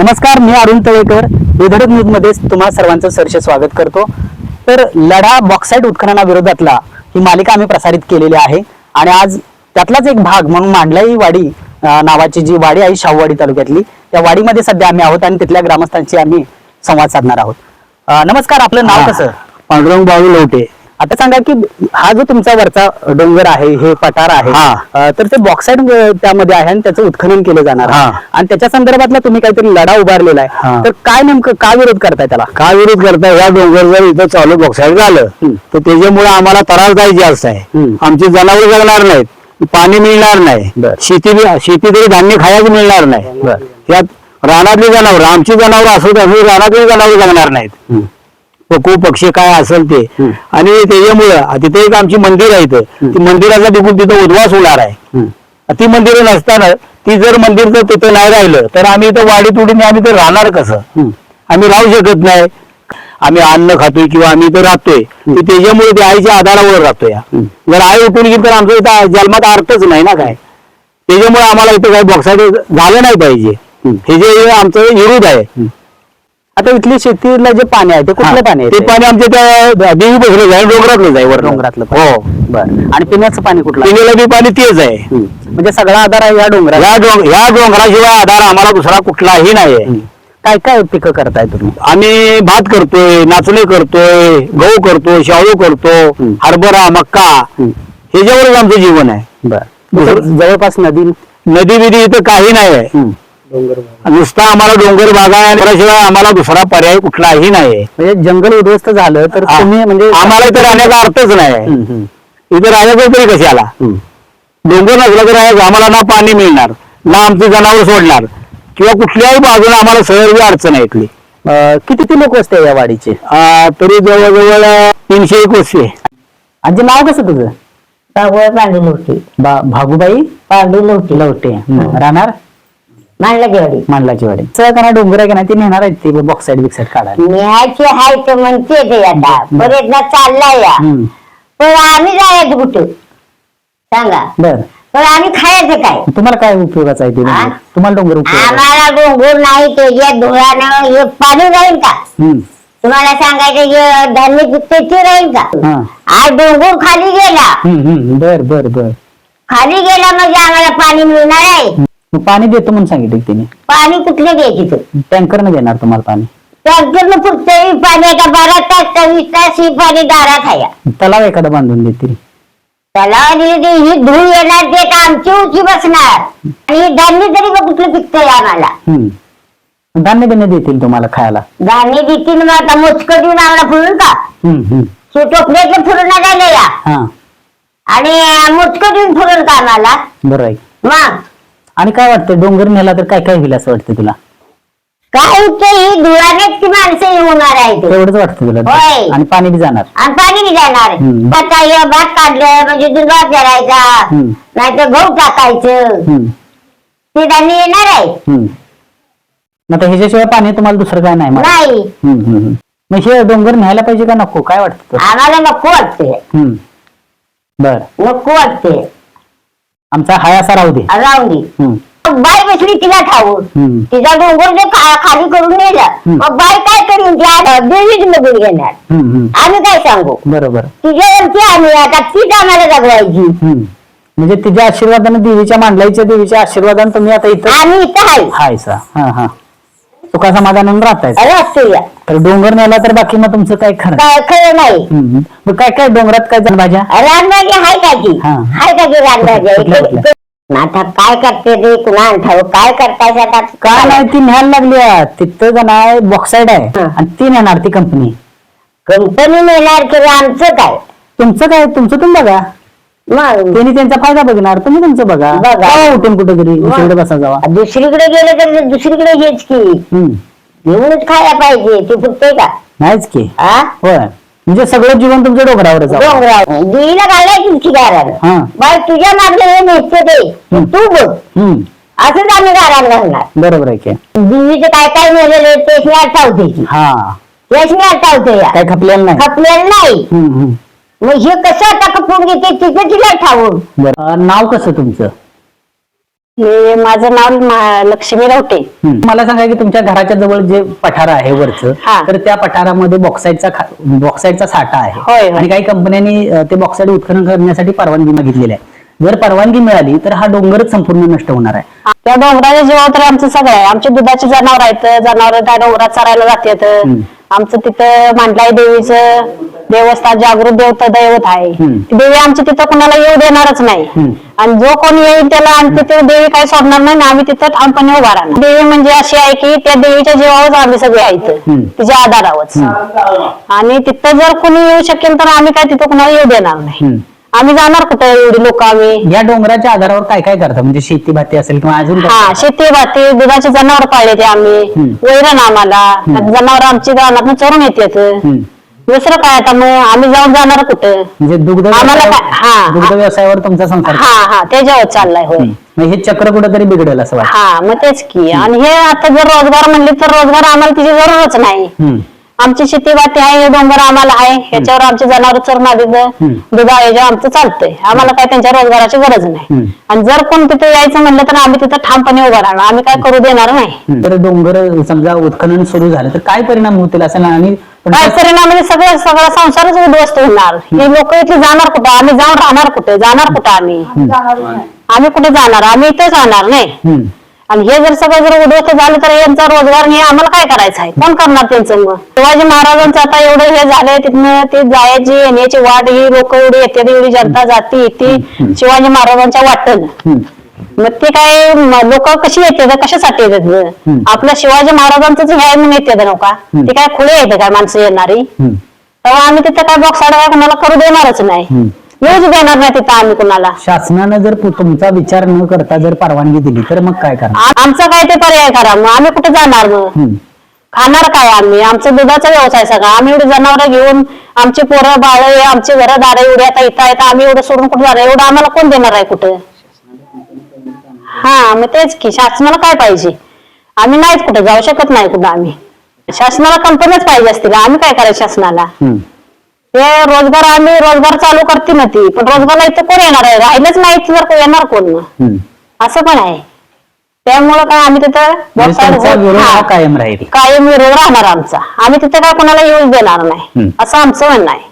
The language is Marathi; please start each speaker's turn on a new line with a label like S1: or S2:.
S1: नमस्कार मी अरुण तळेकर. विदर्भ न्यूजमध्ये तुम्हा सर्वांचं सरसे स्वागत करतो. तर लढा बॉक्साईट उत्खननाविरोधातला ही मालिका आम्ही प्रसारित केलेली आहे. आणि आज त्यातलाच एक भाग म्हणून मांडलाई वाडी नावाची जी वाडी आहे शाहूवाडी तालुक्यातली. त्या वाडीमध्ये सध्या आम्ही आहोत आणि तिथल्या ग्रामस्थांशी आम्ही संवाद साधणार आहोत. नमस्कार आपलं नाव कसं?
S2: पांडुरंग बाबू लवटे
S1: आता सांगा की हा जो तुमचा वरचा डोंगर आहे हे पठार आहे
S2: हा.
S1: अं, तर ते बॉक्साईड त्यामध्ये आहे आणि त्याचं उत्खनन केलं जाणार आहे
S2: हा.
S1: आणि त्याच्या संदर्भातला तुम्ही काहीतरी लढा उभारलेला आहे. तर काय नेमकं का विरोध करताय त्याला
S2: का विरोध करताय या डोंगर जर इथं चालू बॉक्साईड झालं
S1: हम्म.
S2: तर त्याच्यामुळे आम्हाला त्रासदायक जास्त आहे
S1: हम्म.
S2: आमची जनावर जगणार नाहीत पाणी मिळणार नाही
S1: बर.
S2: शेती शेती तरी धान्य खायला मिळणार नाही
S1: बर.
S2: यात रानातली जनावर आमची जनावर असू असू रानातली जनावर जगणार नाहीत पकू पक्षी काय असेल ते. आणि त्याच्यामुळं तिथे एक आमची मंदिर आहे इथं. ती मंदिराचा देखून तिथं उद्वास होणार आहे. ती मंदिरं नसताना ती जर मंदिर जर तिथं नाही राहिलं तर आम्ही इथं वाडी तुडीने आम्ही तर राहणार कसं? आम्ही राहू शकत नाही. आम्ही अन्न खातोय किंवा आम्ही इथं राहतोय. त्याच्यामुळे ते आईच्या आधारावर राहतोय जर आई उठून गेली तर आमचं इथं जन्मात अर्थच नाही ना काय? त्याच्यामुळे आम्हाला इथं काही बॉक्साईड झालं नाही पाहिजे. हे जे आमचं विरोध आहे
S1: आता इथली शेतीला जे पाणी आहे ते कुठलं पाणी आहे
S2: ते पाणी आमच्या त्या देवी बसलं आहे डोंगरातलंच आहे वर
S1: डोंगरातलं.
S2: हो.
S1: बर. आणि पिण्याचं पाणी कुठलं? आहे?
S2: पिण्याला बी पाणी तेच आहे.
S1: म्हणजे सगळा आधार आहे या डोंगरात?
S2: या डोंग या डोंगराशिवाय आधार आम्हाला दुसरा कुठलाही नाही आहे.
S1: काय काय पिकं करताय तुम्ही?
S2: आम्ही भात करतोय नाचणे करतोय गहू करतो शाळू करतो. हरभरा मक्का. ह्याच्यावरच आमचं जीवन आहे.
S1: बर. जवळपास नदी
S2: नदी बिदी इथं काही नाही आहे. नुसता आम्हाला डोंगर बागा आहे आणि त्याशिवाय आम्हाला दुसरा पर्याय कुठलाही नाही आहे
S1: म्हणजे जंगल उद्ध्वस्त झालं तर
S2: आ-
S1: तुम्ही म्हणजे
S2: आम्हाला इथं राहण्याचा अर्थच नाही. आहे
S1: हम्म, हम्म,
S2: इथं राहायचं तरी कशाला?
S1: हम्म.
S2: डोंगर नसलं तर राहायचं आम्हाला ना पाणी मिळणार ना आमची जनावर सोडणार किंवा कुठल्याही बाजूला आम्हाला सहज अडचण आहे इथली.
S1: अं, किती ती लोक असते या वाडीचे?
S2: आ, तरी जवळजवळ तीनशे एक वर्षे आहे.
S1: आजी नाव कसं तुझं?
S3: पांडू लवटे
S1: बा- भागूबाई?
S3: पांडू लवटे
S1: लवटे. राहणार?
S3: मांडला जेवढी
S1: मांडलाची वाडी सगळ्यांना डोंगर आहे का नाही ते नेणार आहेत ते बॉक्साईड बिक्साईड काढायला.
S3: न्यायची हाय तर म्हणते ते आता. प्रयत्न चाललाय या.
S1: हम्म.
S3: पण आम्ही जायचं कुठं? सांगा.
S1: बर.
S3: पण आम्ही खायचं काय?
S1: तुम्हाला काय उपयोगाचं आहे ते? डोंगर? तुम्हाला डोंगर उपयोग
S3: आम्हाला डोंगर नाही ते. या धुळानं हे पाणी राहील का? तुम्हाला सांगायचं हे धान्य पिकते ते राहील का?
S1: हा.
S3: आज डोंगर खाली गेला.
S1: बर बर बर.
S3: खाली गेला म्हणजे आम्हाला पाणी मिळणार आहे.
S1: मग पाणी देतो म्हणून सांगितलं तिने.
S3: पाणी कुठले द्यायचे तर
S1: टँकरनं देणार तुम्हाला पाणी.
S3: टँकरनं पुरतंय पाणी आता बारा तास चोवीस तास ही पाणी दारात आहे.
S1: तलाव एखादा बांधून देतील
S3: त्याला आणि ते ही धूळ येणार ते का आमची उची बसणार. आणि हे धान्य तरी बघ कुठलं पिकतंय आम्हाला.
S1: हम्म. धान्य बिन्य देतील तुम्हाला खायला.
S3: धान्य देतील मग आता मोजकं देऊन आम्हाला फुलून का?
S1: हम्म, हम्म.
S3: फुलून या.
S1: हा.
S3: आणि मोजकं देऊन फुलून का आम्हाला?
S1: बरं आहे.
S3: मग?
S1: आणि काय वाटतं डोंगर नेला तर काय काय होईल असं वाटतं तुला?
S3: काय ही? धुळानेच ती माणसं हे होणार आहे ते
S1: तेवढंच वाटतं तुला.
S3: होय.
S1: आणि पाणी बी जाणार.
S3: आणि पाणी बी जाणार.
S1: हम्म.
S3: भात काढलं म्हणजे पेरायचा
S1: हम्म.
S3: नाहीतर गहू टाकायचं.
S1: हम्म,
S3: ते धान्य येणार आहे.
S1: हम्म. मग आता ह्याच्याशिवाय पाणी तुम्हाला दुसरं काय नाही मग
S3: नाही.
S1: हम्म, हम्म, हम्म. मग हे डोंगर न्यायला पाहिजे का नको? काय वाटतं?
S3: आम्हाला नको वाटते.
S1: बर.
S3: नको वाटते
S1: आमचा हाय असा राहू दे.
S3: राहून दे.
S1: हम्म,
S3: बाय बसली तिला
S1: हम्म.
S3: तिचा डोंगर जे खा- खाली करून नेलं.
S1: हम्म.
S3: मग बाय काय करून? ती आता देवीच मधून घेणार
S1: हम्म, हम्म.
S3: आम्ही काय सांगू?
S1: बरोबर.
S3: तिच्यावरती आम्ही आता तीच आम्हाला जगवायची.
S1: हम्म. म्हणजे तिच्या आशीर्वादाने देवीच्या मांडलाईच्या देवीच्या आशीर्वादाने तुम्ही आता इथं
S3: आम्ही इथं आहे.
S1: हाय सा हा हा. सुखा समाधानाने राहताय तर डोंगर नेला तर बाकी मग तुमचं काय खरं?
S3: काय खरं नाही.
S1: हम्म. मग काय काय डोंगरात काय जण भाज्या?
S3: रानभाजी आहे का की
S1: हा.
S3: आहे का की
S1: कुठल्या- कुठल्या?
S3: रानभाजी आता काय करते ते? कुणा ठाऊ काय करताय आता?
S1: काय नाही ती न्यायला लागली आहे. तिथं का नाही बॉक्साईड आहे.
S3: हा.
S1: आणि ती नेणार ती कंपनी.
S3: कंपनी नेणार किंवा आमचं काय?
S1: तुमचं काय? तुमचं तुम्ही बघा.
S3: मग
S1: त्यांनी त्यांचा फायदा बघणार. तुम्ही तुमचं बघा.
S3: बघा.
S1: जावा उठून कुठेतरी दुसरीकडे बसा जावा.
S3: दुसरीकडे गेलं तर दुसरीकडे हेच की.
S1: हम्म.
S3: घेऊनच खायला पाहिजे. ते फुटते का?
S1: नाहीच की.
S3: हा
S1: होय. म्हणजे सगळं जीवन तुमच्या डोंगरावरच आहे.
S3: डोंगरावर. देवीला घालायची तुझी गारानं.
S1: हा.
S3: बाय तुझ्या मागले हे नेसते ते. तू बघ.
S1: हम्म.
S3: असंच आम्ही गारान घालणार.
S1: बरोबर आहे की.
S3: देवीचं काय काय नेलेलं तेच मी आठवते
S1: हा.
S3: मी आठवते या.
S1: काय खपलेलं नाही.
S3: खपलेलं नाही.
S1: हम्म, हम्म.
S3: मग हे कसं आता खपून घेते? तिथे तिला ठाऊन
S1: बरं. नाव कसं तुमचं?
S4: मी माझं नाव मा- लक्ष्मी रावटे.
S1: मला सांगा की तुमच्या घराच्या जवळ जे पठार आहे वरचं
S4: हा.
S1: तर त्या पठारामध्ये बॉक्साईटचा खा- बॉक्साईटचा साठा
S4: होय,
S1: आहे.
S4: होय.
S1: आणि काही कंपन्यांनी अं, ते बॉक्साईट उत्खनन करण्यासाठी परवानगी मागितलेली आहे. जर परवानगी मिळाली तर हा डोंगरच संपूर्ण नष्ट होणार आहे.
S4: त्या डोंगराच्या जीवावर तर आमचं सगळं आहे. आमचे दुधाची जनावर आहेत. जनावर त्या डोंगरात चरायला जातात. आमचं तिथं मांडलाय देवीचं. देवस्थान जागृत देवता दैवत आहे. ती देवी आमची तिथं कुणाला येऊ देणारच नाही. आणि जो कोण येईल त्याला आम्ही तिथे देवी काही सोडणार नाही आणि आम्ही तिथं ठामपणे उभा राहणार देवी म्हणजे अशी आहे की त्या देवीच्या जीवावरच आम्ही सगळे आहेत. तिच्या आधारावरच आणि तिथं जर कोणी येऊ शकेल तर आम्ही काय तिथं कुणाला येऊ देणार नाही. आम्ही जाणार कुठं एवढी लोक आम्ही
S1: या डोंगराच्या आधारावर काय काय करता म्हणजे शेती भाती असेल किंवा अजून
S4: हा? शेती भाती दुधाचे जनावर पाळले ते आम्ही. वैरण आम्हाला जनावर आमची रानात चरून येतात
S1: हम्म.
S4: दुसरं काय आता मग आम्ही जाऊन जाणार कुठं?
S1: म्हणजे दुग्ध
S4: आम्हाला
S1: व्यवसायावर-
S4: काय- हा.
S1: दुग्ध व्यवसायावर तुमचा संसार
S4: हा हा. त्याच्यावर चाललाय होय.
S1: मग हे चक्र कुठेतरी बिघडेल असं वाटतं.
S4: हा मग तेच की. आणि हे आता जर रोजगार म्हणले तर रोजगार आम्हाला तिची जरूरच नाही.
S1: हम्म.
S4: आमची शेती बाती आहे हे डोंगर आम्हाला आहे. ह्याच्यावर आमचे जनावर आले
S1: हम्म.
S4: दुधा याच्या आमचं चालतंय. आम्हाला काय त्यांच्या रोजगाराची गरज नाही. आणि जर कोण तिथे यायचं म्हणलं तर आम्ही तिथं ठामपणे उभा राहणार. आम्ही काय करू देणार नाही.
S1: तर डोंगर समजा उत्खनन सुरू झालं तर काय परिणाम होतील असं आणि
S4: काय परिणाम म्हणजे सगळं सगळा संसारच उद्ध्वस्त होणार. हे लोक इथे जाणार कुठं? आम्ही जाऊन राहणार कुठे? जाणार कुठं आम्ही? आम्ही कुठे जाणार? आम्ही इथेच राहणार नाही.
S1: हम्म.
S4: आणि हे जर सगळं जर उद्ध्वस्त झालं तर यांचा रोजगार हे आम्हाला काय करायचं आहे? कोण करणार त्यांचं मग? शिवाजी महाराजांचं आता एवढं हे झालंय तिथनं ते जायची येण्याची वाट ही लोक एवढी येते एवढी जनता जाती येते शिवाजी महाराजांच्या
S1: हम्म.
S4: मग ते काय लोक कशी येते कशासाठी येतात आपल्या शिवाजी महाराजांचंच हे आहे म्हणून येते नौका. ते काय खुले येते काय माणसं येणारी. तेव्हा आम्ही तिथं काय बॉक्स काय कुणाला करू देणारच नाही. येऊच देणार नाही तिथं आम्ही कुणाला.
S1: शासनानं जर तुमचा विचार न करता जर परवानगी दिली तर मग काय करणार?
S4: आ- आमचा काय ते पर्याय करा मग. आम्ही कुठे जाणार मग. खाणार काय आम्ही? आमचा दुधाचा व्यवसाय सगळा. आम्ही एवढे जनावर घेऊन आमची पोरं बाळ आमची घरं दारं एवढी आता इथं आहेत. आम्ही एवढं सोडून कुठे जाणार? एवढं आम्हाला कोण देणार आहे कुठं? हा मग तेच की शासनाला काय पाहिजे? आम्ही नाहीच कुठे जाऊ शकत नाही कुठं आम्ही. शासनाला कंपन्याच पाहिजे असतील आम्ही काय करायचं शासनाला?
S1: हम्म.
S4: ते रोजगार आम्ही रोजगार चालू करते ना ती पण रोजगारला इथं कोण येणार आहे? राहिलंच नाही इथं जर कोण येणार कोण
S1: हम्म.
S4: असं पण आहे. त्यामुळं काय आम्ही तिथं
S1: म्हणजे विरोध हा.
S4: हा.
S1: कायम राहील.
S4: कायम विरोध राहणार आमचा. आम्ही तिथं काय कोणाला येऊच देणार नाही.
S1: हम्म.
S4: असं आमचं म्हणणं आहे.